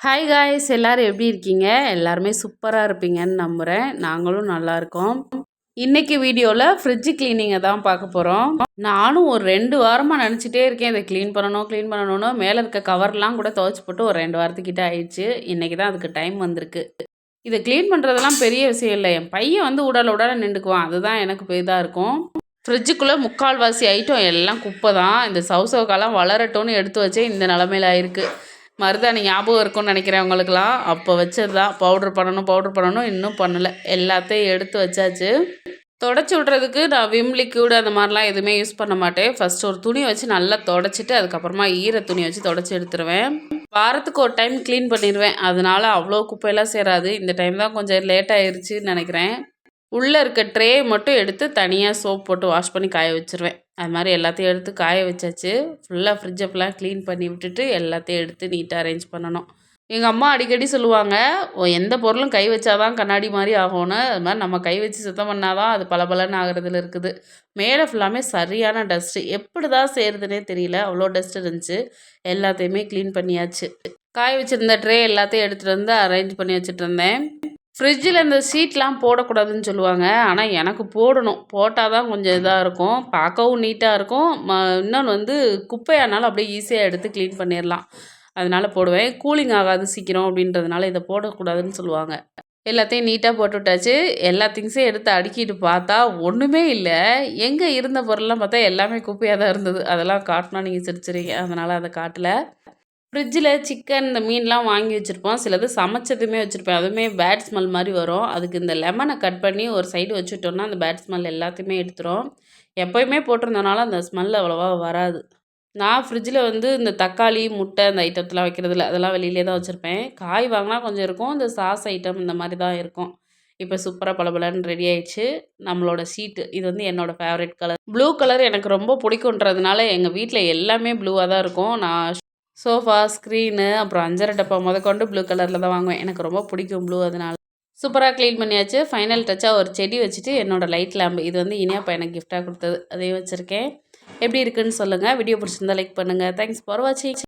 Hi guys எல்லோரும் எப்படி இருக்கீங்க? எல்லாருமே சூப்பராக இருப்பீங்கன்னு நம்புகிறேன் நாங்களும் நல்லா இருக்கோம். இன்னைக்கு வீடியோவில் ஃப்ரிட்ஜு கிளீனிங்கை தான் பார்க்க போகிறோம் நானும் ஒரு ரெண்டு வாரமாக நினச்சிட்டே இருக்கேன். இதை க்ளீன் பண்ணணும் க்ளீன் பண்ணணும்னு. மேலே இருக்க கவர்லாம் கூட துவைச்சி போட்டு ஒரு ரெண்டு வாரத்துக்கிட்ட ஆயிடுச்சு. இன்றைக்கி தான் அதுக்கு டைம் வந்திருக்கு. இதை க்ளீன் பண்ணுறதெல்லாம் பெரிய விஷயம் இல்லை. என் பையன் வந்து உடல் உடல நின்றுக்குவான். அதுதான் எனக்கு இதாக இருக்கும். ஃப்ரிட்ஜுக்குள்ளே முக்கால்வாசி ஐட்டம் எல்லாம் குப்பை தான். இந்த சவுசவுக்காலாம் வளரட்டும்னு எடுத்து வச்சே இந்த நிலமையில ஆயிருக்கு. மருதாணி ஞாபகம் இருக்கும்னு நினைக்கிறேன் அவங்களுக்குலாம் அப்போ வச்சது தான் பவுட்ரு பண்ணணும் பவுட்ரு பண்ணணும். இன்னும் பண்ணலை. எல்லாத்தையும் எடுத்து வச்சாச்சு. தொடச்சி விட்றதுக்கு நான் விம் லிக்யூடு அந்த மாதிரிலாம் எதுவுமே யூஸ் பண்ண மாட்டேன். ஃபஸ்ட் ஒரு துணி வச்சு நல்லா தொடச்சிட்டு அதுக்கப்புறமா ஈர துணி வச்சு தொடச்சி எடுத்துருவேன். வாரத்துக்கு ஒரு டைம் க்ளீன் பண்ணிடுவேன் அதனால அவ்வளோ குப்பையெல்லாம் சேராது. இந்த டைம் தான் கொஞ்சம் லேட் ஆயிடுச்சுன்னு நினைக்கிறேன். உள்ளே இருக்க ட்ரேயை மட்டும் எடுத்து தனியாக சோப் போட்டு வாஷ் பண்ணி காய வச்சுருவேன். அது மாதிரி எல்லாத்தையும் எடுத்து காய வச்சாச்சு. ஃபுல்லாக ஃப்ரிட்ஜை ஃபுல்லாக க்ளீன் பண்ணி விட்டுட்டு எல்லாத்தையும் எடுத்து நீட்டாக அரேஞ்ச் பண்ணணும். எங்கள் அம்மா அடிக்கடி சொல்லுவாங்க எந்த பொருளும் கை வச்சாதான் கண்ணாடி மாதிரி ஆகும்னு. அது மாதிரி நம்ம கை வச்சு சுத்தம் பண்ணாதான் அது பளபளன்னு ஆகிறதுல இருக்குது. மேலே ஃபுல்லாமே சரியான டஸ்ட்டு எப்படி தான் செய்கிறதுனே தெரியல. அவ்வளோ டஸ்ட் இருந்துச்சு. எல்லாத்தையுமே க்ளீன் பண்ணியாச்சு. காய வச்சிருந்த ட்ரே எல்லாத்தையும் எடுத்துகிட்டு வந்து அரேஞ்ச் பண்ணி வச்சுட்டு இருந்தேன். ஃப்ரிட்ஜில் இந்த சீட்லாம் போடக்கூடாதுன்னு சொல்லுவாங்க. ஆனால் எனக்கு போடணும். போட்டால் தான் கொஞ்சம் இதாக இருக்கும். பார்க்கவும் நீட்டாக இருக்கும். ம இன்னொன்று வந்து குப்பையானாலும் அப்படியே ஈஸியாக எடுத்து க்ளீன் பண்ணிடலாம். அதனால் போடுவேன். கூலிங் ஆகாது சீக்கிரம் அப்படின்றதுனால இதை போடக்கூடாதுன்னு சொல்லுவாங்க. எல்லாத்தையும் நீட்டாக போட்டு விட்டாச்சு எல்லா திங்ஸையும் எடுத்து அடுக்கிட்டு பார்த்தா ஒன்றுமே இல்லை. எங்கே இருந்த பொருள்லாம் பார்த்தா எல்லாமே குப்பையாக தான் இருந்தது. அதெல்லாம் காட்டினா நீங்கள் சிரிச்சிருங்க அதனால் அதை காட்டலை. ஃப்ரிட்ஜில் சிக்கன் இந்த மீன்லாம் வாங்கி வச்சுருப்போம். சிலது சமைச்சதுமே வச்சுருப்பேன். அதுவுமே பேட் ஸ்மெல் மாதிரி வரும். அதுக்கு இந்த லெமனை கட் பண்ணி ஒரு சைடு வச்சுட்டோம்னா அந்த பேட் ஸ்மெல் எல்லாத்தையுமே எடுத்துரும். எப்போயுமே போட்டிருந்தனால அந்த ஸ்மெல் அவ்வளோவா வராது. நான் ஃப்ரிட்ஜில் வந்து இந்த தக்காளி முட்டை அந்த ஐட்டத்தெலாம் வைக்கிறதில்ல. அதெல்லாம் வெளியிலே தான் வச்சுருப்பேன். காய் வாங்கினா கொஞ்சம் இருக்கும். இந்த சாஸ் ஐட்டம் இந்த மாதிரி தான் இருக்கும். இப்போ சூப்பராக பளபளன்னு ரெடி ஆயிடுச்சு. நம்மளோட ஷீட்டு இது வந்து என்னோடய ஃபேவரட் கலர் ப்ளூ கலர் எனக்கு ரொம்ப பிடிக்குன்றதுனால எங்கள் வீட்டில் எல்லாமே ப்ளூவாக தான் இருக்கும். நான் சோஃபா ஸ்க்ரீனு அப்புறம் அஞ்சரை டப்பா முதற்கொண்டு ப்ளூ கலரில் தான் வாங்குவேன். எனக்கு ரொம்ப பிடிக்கும் ப்ளூ அதனால். சூப்பராக க்ளீன் பண்ணியாச்சு. ஃபைனல் டச்சாக ஒரு செடி வச்சுட்டு என்னோடய லைட் லேம்பு இது வந்து இனியாப்பா எனக்கு கிஃப்டாக கொடுத்தது. அதையும் வச்சுருக்கேன். எப்படி இருக்குன்னு சொல்லுங்கள் வீடியோ பிடிச்சிருந்தா லைக் பண்ணுங்கள் தேங்க்ஸ் ஃபார் வாட்சிங்